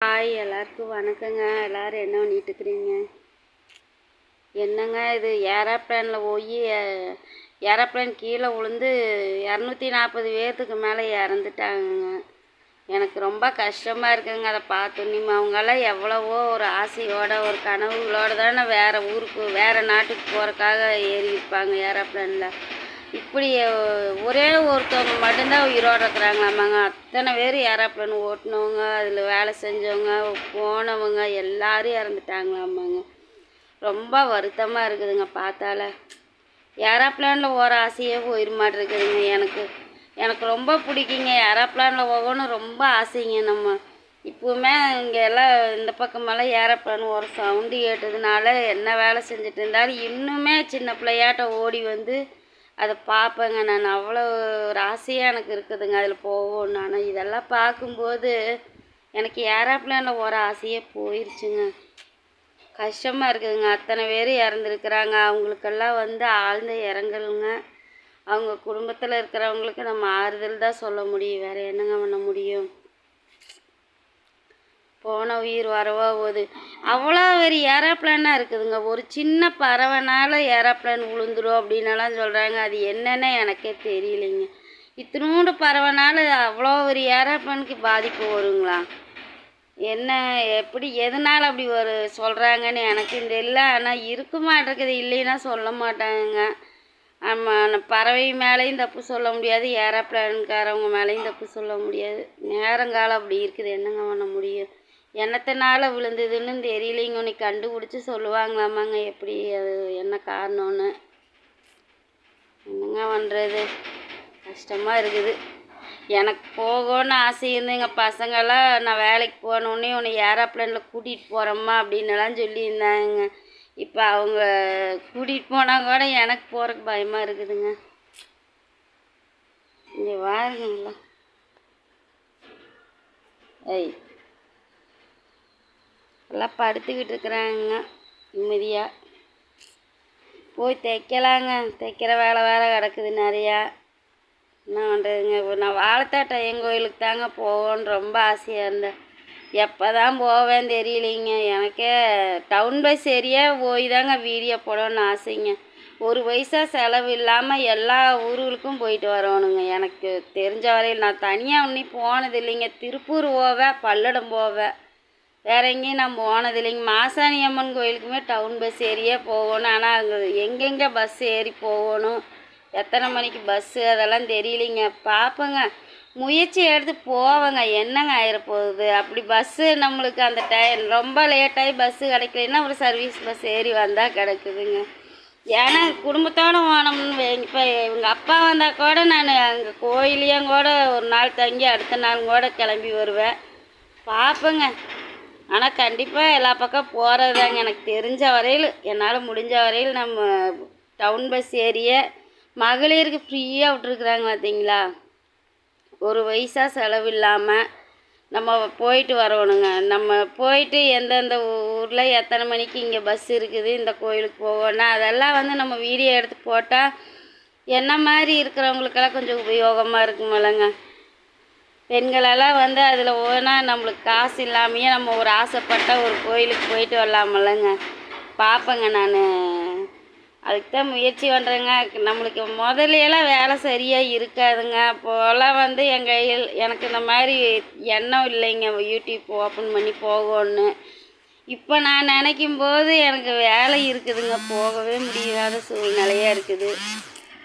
Hi எல்லாருக்கும் வணக்கங்க. எல்லாரும் என்ன பண்ணிட்டு இருக்கிறீங்க? என்னங்க இது? ஏரோப்ளேனில் போய் ஏரோப்ளேன் கீழே விழுந்து இரநூத்தி நாற்பது பேர்த்துக்கு மேலே இறந்துட்டாங்கங்க. எனக்கு ரொம்ப கஷ்டமாக இருக்குங்க. அதை பார்த்தோன்னே அவங்கெல்லாம் எவ்வளவோ ஒரு ஆசையோட ஒரு கனவுகளோடு தானே வேறு ஊருக்கு வேறு நாட்டுக்கு போகிறக்காக ஏறி இருப்பாங்க ஏரோப்ளேனில். இப்படி ஒரே ஒருத்தவங்க மட்டும்தான் உயிரோடு இருக்கிறாங்களாமாங்க. அத்தனை பேர் ஏரோப்ளேன் ஓட்டினவங்க அதில் வேலை செஞ்சவங்க போனவங்க எல்லாரும் இறந்துட்டாங்களாமாங்க. ரொம்ப வருத்தமாக இருக்குதுங்க பார்த்தால. ஏரோப்ளேனில் ஓர ஆசையே போயிட மாட்டேருக்குதுங்க எனக்கு. எனக்கு ரொம்ப பிடிக்குங்க. ஏரோப்ளேனில் போகணும் ரொம்ப ஆசைங்க நம்ம. இப்போவுமே இங்கே எல்லாம் இந்த பக்கமெல்லாம் ஏரோப்ளேன் ஒரு சவுண்டு கேட்டதுனால என்ன வேலை செஞ்சுட்டு இருந்தாலும் இன்னுமே சின்ன பிள்ளையாட்ட ஓடி வந்து அதை பார்ப்பேங்க நான் அவ்வளோ ஒரு ஆசையாக எனக்கு இருக்குதுங்க. அதில் போகணும் ஆனால் இதெல்லாம் பார்க்கும்போது எனக்கு ஏரோப்ளேனில் போகிற ஆசையே போயிடுச்சுங்க கஷ்டமாக இருக்குதுங்க. அத்தனை பேர் இறந்துருக்குறாங்க. அவங்களுக்கெல்லாம் வந்து ஆழ்ந்த இறங்கலுங்க அவங்க குடும்பத்தில் இருக்கிறவங்களுக்கு நம்ம ஆறுதல் தான் சொல்ல முடியும். வேறு என்னங்க பண்ண முடியும்? போன உயிர் வரவா போகுது. அவ்வளோ ஒரு ஏரோப்ளேனாக இருக்குதுங்க. ஒரு சின்ன பறவைனால ஏரோப்ளேன் விழுந்துரும் அப்படின்னலாம் சொல்கிறாங்க அது என்னென்னு எனக்கே தெரியலைங்க. இத்தினூண்டு பறவைனால அவ்வளோ ஒரு ஏரோப்ளேனுக்கு பாதிப்பு வருங்களா? என்ன எப்படி எதனால் அப்படி ஒரு சொல்கிறாங்கன்னு எனக்கு இந்த தெரியல. ஆனால் இருக்க மாட்டேங்குது. இல்லைன்னா சொல்ல மாட்டாங்க. ஆமாம் பறவை மேலேயும் தப்பு சொல்ல முடியாது. ஏரோப்ளேன்காரவங்க மேலேயும் தப்பு சொல்ல முடியாது. நேரங்காலம் அப்படி இருக்குது. என்னங்க பண்ண முடியும்? என்னத்தினால விழுந்ததுன்னு தெரியலைங்க உன்னை கண்டுபிடிச்சி சொல்லுவாங்களாமாங்க. எப்படி அது என்ன காரணம்னு. என்னங்க பண்ணுறது கஷ்டமாக இருக்குது. எனக்கு போகணும்னு ஆசை இருந்து எங்கள் பசங்கெல்லாம் நான் வேலைக்கு போனோடனே உன்னை ஏரோப்ளேனில் கூட்டிகிட்டு போகிறோம்மா அப்படின்னுலாம் சொல்லியிருந்தாங்க. இப்போ அவங்க கூட்டிகிட்டு போனால் கூட எனக்கு போகிறக்கு பயமாக இருக்குதுங்க. இங்கே வாருங்களா ஐய் எல்லாம் படுத்துக்கிட்டு இருக்கிறாங்க. நிம்மதியாக போய் தைக்கலாங்க தைக்கிற வேலை வேறு கிடக்குது நிறையா. என்ன பண்ணுறதுங்க இப்போ நான் வாழைத்தாட்டை என் கோயிலுக்கு தாங்க போவோன்னு ரொம்ப ஆசையாக இருந்தேன். எப்போ தான் போவேன் தெரியலைங்க. எனக்கே டவுன் பஸ் ஏரியா போய் தாங்க வீடியோ போடணும்னு ஆசைங்க. ஒரு பைசா செலவு இல்லாமல் எல்லா ஊர்களுக்கும் போயிட்டு வரணுங்க. எனக்கு தெரிஞ்ச வரையில் நான் தனியாக ஒன்றும் போனது இல்லைங்க திருப்பூர் போவேன் பல்லடம் போவேன். வேற எங்கேயும் நான் போனது இல்லைங்க மாசாணி அம்மன் கோயிலுக்குமே டவுன் பஸ் ஏறியே போகணும். ஆனால் அங்கே எங்கெங்கே பஸ் ஏறி போகணும்? எத்தனை மணிக்கு பஸ்ஸு அதெல்லாம் தெரியலிங்க. பார்ப்பேங்க முயற்சி எடுத்து போவேங்க. என்னங்க ஆயிரப்போகுது? அப்படி பஸ்ஸு நம்மளுக்கு அந்த டைம் ரொம்ப லேட்டாகி பஸ்ஸு கிடைக்கலன்னா ஒரு சர்வீஸ் பஸ் ஏறி வந்தால் கிடக்குதுங்க. ஏன்னா குடும்பத்தோடு போனோம்னு இப்போ இவங்க அப்பா வந்தால் கூட நான் அங்கே கோயிலையும் கூட ஒரு நாள் தங்கி அடுத்த நாள் கூட கிளம்பி வருவேன். பார்ப்பேங்க ஆனால் கண்டிப்பாக எல்லா பக்கம் போகிறதாங்க எனக்கு தெரிஞ்ச வரையில். என்னால் முடிஞ்ச வரையில் நம்ம டவுன் பஸ் ஏரிய மகளிருக்கு ஃப்ரீயாக விட்ருக்குறாங்க பார்த்தீங்களா ஒரு வயசாக செலவு இல்லாமல் நம்ம போயிட்டு வரணுங்க. நம்ம போயிட்டு எந்தெந்த ஊரில் எத்தனை மணிக்கு இங்கே பஸ் இருக்குது இந்த கோயிலுக்கு போகணும் அதெல்லாம் வந்து நம்ம வீடியோ எடுத்து போட்டால் என்ன மாதிரி இருக்கிறவங்களுக்கெல்லாம் கொஞ்சம் உபயோகமாக இருக்குமில்லங்க. பெண்களெல்லாம் வந்து அதில் போனால் நம்மளுக்கு காசு இல்லாமையே நம்ம ஒரு ஆசைப்பட்ட ஒரு கோயிலுக்கு போயிட்டு வரலாமில்லங்க. பார்ப்பேங்க நான். அதுக்கு தான் முயற்சி பண்ணுறேங்க நம்மளுக்கு முதலையெல்லாம் வேலை சரியாக இருக்காதுங்க. அப்போல்லாம் வந்து எங்கள் கையில் எனக்கு இந்த மாதிரி எண்ணம் இல்லைங்க. யூடியூப் ஓப்பன் பண்ணி போகணுன்னு இப்போ நான் நினைக்கும் போது எனக்கு வேலை இருக்குதுங்க. போகவே முடியாத சூழ்நிலையாக இருக்குது.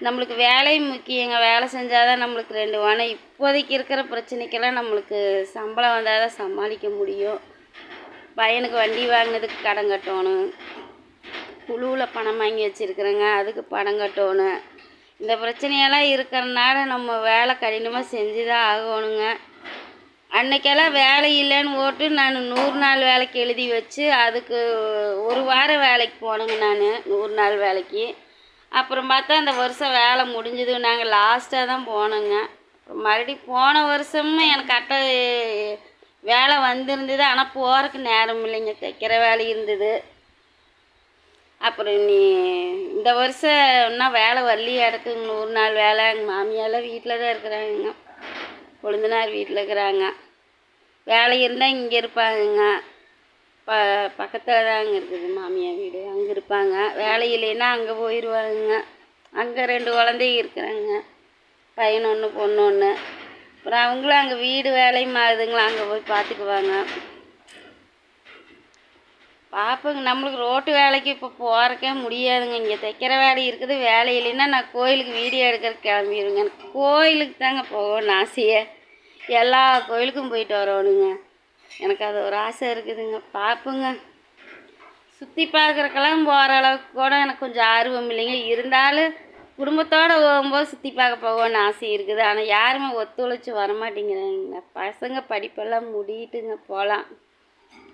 நம்மளுக்கு வேலை முக்கியங்க. வேலை செஞ்சால் தான் நம்மளுக்கு ரெண்டு வேணும் இப்போதைக்கு இருக்கிற பிரச்சனைக்கெல்லாம் நம்மளுக்கு சம்பளம் வந்தால் தான் சமாளிக்க முடியும். பையனுக்கு வண்டி வாங்கினதுக்கு கடன் கட்டணும். குழுவில் பணம் வாங்கி வச்சுருக்குறேங்க. அதுக்கு பணம் கட்டணும். இந்த பிரச்சனையெல்லாம் இருக்கிறனால நம்ம வேலை கடினமாக செஞ்சு தான் ஆகணுங்க. அன்னைக்கெல்லாம் வேலை இல்லைன்னு ஓட்டு நான் நூறு நாள் வேலைக்கு எழுதி வச்சு அதுக்கு ஒரு வாரம் வேலைக்கு போனேங்க நான். நூறு நாள் வேலைக்கு. அப்புறம் பார்த்தா அந்த வருஷம் வேலை முடிஞ்சது. நாங்கள் லாஸ்ட்டாக தான் போனோங்க. மறுபடி மறுபடியும் போன வருஷமும் எனக்கு அட்டை வேலை வந்திருந்தது. ஆனால் போகிறக்கு நேரம் இல்லைங்க. தைக்கிற வேலை இருந்தது. அப்புறம் நீ இந்த வருஷம் இன்னும் வேலை வரலையா இருக்குங்க நூறு நாள் வேலை. எங்கள் மாமியாரெல்லாம் வீட்டில் தான் இருக்கிறாங்க. கொழுந்தனார் வீட்டில் இருக்கிறாங்க. வேலை இருந்தால் இங்கே இருப்பாங்கங்க. ப பக்கத்தில் தாங்க இருக்குது மாமியார் வீடு. அங்கே இருப்பாங்க. வேலை இல்லைன்னா அங்கே போயிடுவாங்க அங்கே ரெண்டு குழந்தைங்க இருக்கிறாங்க. பையன் ஒன்று பொண்ணு ஒன்று அப்புறம் அவங்களும் அங்கே வீடு வேலையும் மாறுதுங்களா? அங்கே போய் பார்த்துக்குவாங்க. பார்ப்போங்க நம்மளுக்கு ரோட்டு வேலைக்கு இப்போ போகிறக்கே முடியாதுங்க. இங்கே தைக்கிற வேலை இருக்குது. வேலை இல்லைன்னா நான் கோயிலுக்கு வீடியோ எடுக்கிறதுக்கு கிளம்பிடுவேங்க எனக்கு கோயிலுக்கு தாங்க போகணும்னு ஆசையே. எல்லா கோயிலுக்கும் போயிட்டு வரணுங்க எனக்கு அது ஒரு ஆசை இருக்குதுங்க. பார்ப்போங்க சுற்றி பார்க்குறக்கெல்லாம் போகிற அளவுக்கு கூட எனக்கு கொஞ்சம் ஆர்வம் இல்லைங்க. இருந்தாலும் குடும்பத்தோடு போகும்போது சுற்றி பார்க்க போகணும்னு ஆசை இருக்குது. ஆனால் யாருமே ஒத்துழைச்சி வரமாட்டேங்கிறாங்க. பசங்க படிப்பெல்லாம் முடிட்டுங்க போகலாம்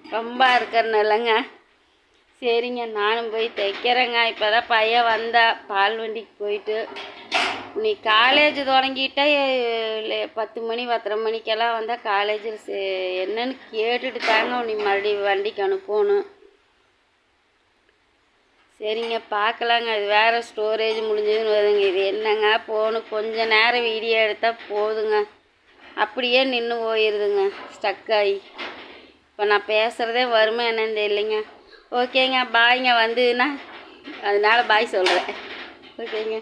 ரொம்ப இருக்கிறனாலங்க சரிங்க நானும் போய் தைக்கிறேங்க. இப்போ தான் பையன் வந்தா பால் வண்டிக்கு போயிட்டு. நீ காலேஜ் தொடங்கிட்டா பத்து மணி பத்தரை மணிக்கெல்லாம் வந்தால் காலேஜில் சே என்னன்னு கேட்டுட்டு தாங்க நீ மறுபடியும் வண்டிக்கு அனுப்பணும். சரிங்க பார்க்கலாங்க. அது வேறு ஸ்டோரேஜ் முடிஞ்சதுன்னு வருதுங்க. இது என்னங்க போகணும். கொஞ்ச நேரம் வீடியோ எடுத்தால் போதுங்க. அப்படியே நின்று போயிடுதுங்க ஸ்டக் ஆகி இப்போ நான் பேசுகிறதே வருமா என்னன்னு தெரியலைங்க. ஓகேங்க பாய்ங்க வந்ததுன்னா அதனால பாய் சொல்கிறேன் ஓகேங்க.